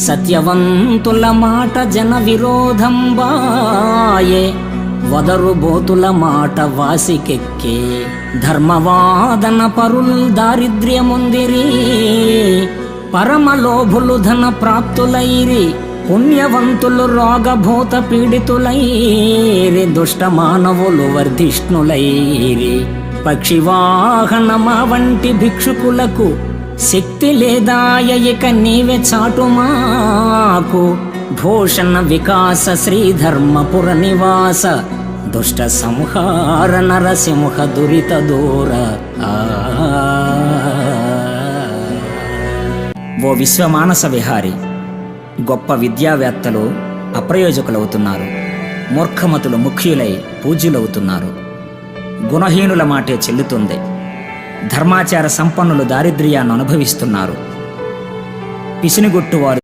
సత్యవంతుల మాట జన విరోధం బాయే. వదరు బోతుల మాట వాసికెక్కే. ధర్మవాదన పరుల్ దారిద్ర్యముందిరి. పరమలోభులు ధన ప్రాప్తులైరి. పుణ్యవంతులు రోగభూత పీడితులైరి. దుష్ట మానవులు వర్ధిష్ణులైరి. పక్షివాహనమా వంటి భిక్షుకులకు శక్తి లేదాయ ఇక నీవే చాటు మాకు. భూషణ వికాస శ్రీధర్మపుర నివాస దుష్ట సంహార నరసింహ దురిత దూర. ఓ విశ్వమానస విహారి గొప్ప విద్యావేత్తలు అప్రయోజకులవుతున్నారు. మూర్ఖమతులు ముఖ్యులై పూజ్యులవుతున్నారు. గుణహీనుల మాటే చెల్లుతుంది. ధర్మాచార సంపన్నులు దారిద్ర్యాన్ని అనుభవిస్తున్నారు. పిసినిగొట్టు వారు